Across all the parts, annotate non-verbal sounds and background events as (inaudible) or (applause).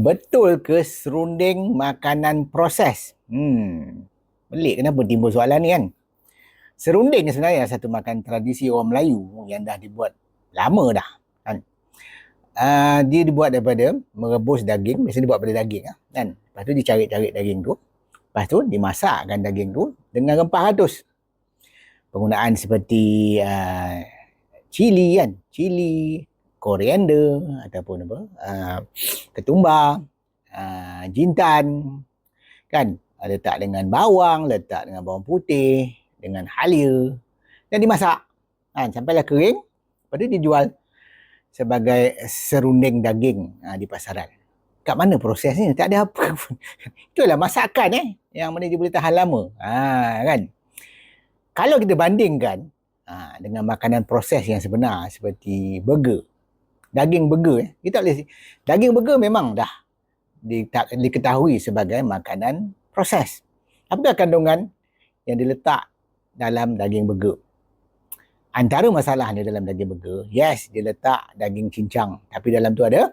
betul ke serunding makanan proses? Hmm. Pelik kenapa timbul soalan ni kan? Serunding ni sebenarnya satu makan tradisi orang Melayu yang dah dibuat lama dah. Kan? Uh, dia dibuat daripada merebus daging, biasa dibuat pada daging ah, kan. Lepas tu dicari-cari daging tu. Lepas tu dimasakkan daging tu dengan rempah ratus. Penggunaan seperti uh, cili kan, cili, koriander ataupun apa uh, ketumbar uh, jintan kan? Letak dengan bawang letak dengan bawang putih dengan halia. Dan dimasak. Kan sampailah kering lepas tu dijual sebagai serunding daging uh, di pasaran. Kat mana prosesnya? Tak ada apa pun. (laughs) Itulah masakan eh yang mana dia boleh tahan lama. Ha, kan? Kalau kita bandingkan ha, dengan makanan proses yang sebenar seperti burger daging burger eh. Kita boleh daging burger memang dah diketahui sebagai makanan proses. Apakah kandungan yang diletak dalam daging burger? Antara masalahnya dalam daging burger, yes, dia letak daging cincang. Tapi dalam tu ada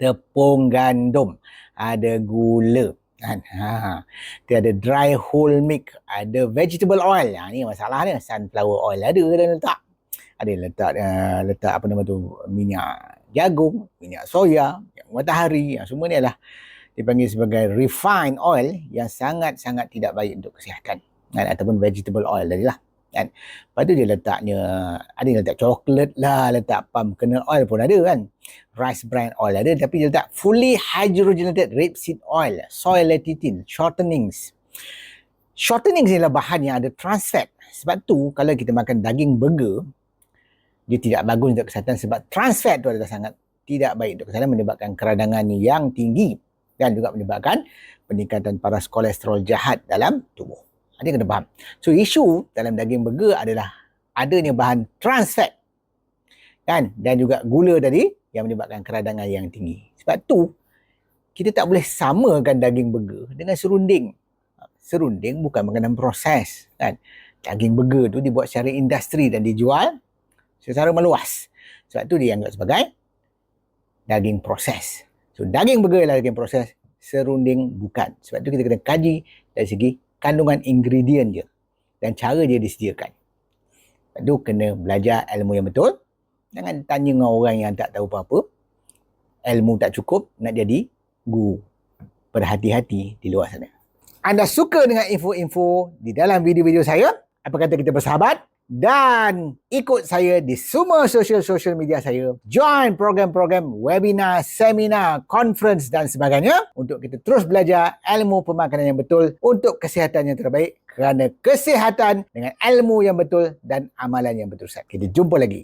tepung gandum, ada gula, kan? Ha, dia ada dry whole milk, ada vegetable oil. Ha, ni masalah dia. Sunflower oil ada dalam letak ada yang letak uh, letak apa nama tu minyak jagung, minyak soya, minyak matahari, yang semua ni adalah dipanggil sebagai refined oil yang sangat-sangat tidak baik untuk kesihatan. Kan? Ataupun vegetable oil tadi lah. Kan? Lepas tu dia letaknya, ada yang letak coklat lah, letak palm kernel oil pun ada kan. Rice bran oil ada, tapi dia letak fully hydrogenated rapeseed oil, soy lecithin, shortenings. Shortenings ni bahan yang ada trans fat. Sebab tu kalau kita makan daging burger, dia tidak bagus untuk kesihatan sebab trans fat tu adalah sangat tidak baik untuk kesihatan menyebabkan keradangan yang tinggi dan juga menyebabkan peningkatan paras kolesterol jahat dalam tubuh. Ada kena faham. So isu dalam daging burger adalah adanya bahan trans fat kan dan juga gula tadi yang menyebabkan keradangan yang tinggi. Sebab tu kita tak boleh samakan daging burger dengan serunding. Serunding bukan makanan proses kan. Daging burger tu dibuat secara industri dan dijual secara meluas. Sebab tu dia anggap sebagai daging proses. So daging burger adalah daging proses, serunding bukan. Sebab tu kita kena kaji dari segi kandungan ingredient dia dan cara dia disediakan. Sebab tu kena belajar ilmu yang betul. Jangan tanya dengan orang yang tak tahu apa-apa. Ilmu tak cukup, nak jadi guru. Berhati-hati di luar sana. Anda suka dengan info-info di dalam video-video saya? Apa kata kita bersahabat? Dan ikut saya di semua social-social media saya. Join program-program webinar, seminar, conference dan sebagainya untuk kita terus belajar ilmu pemakanan yang betul untuk kesihatan yang terbaik kerana kesihatan dengan ilmu yang betul dan amalan yang betul. Kita jumpa lagi.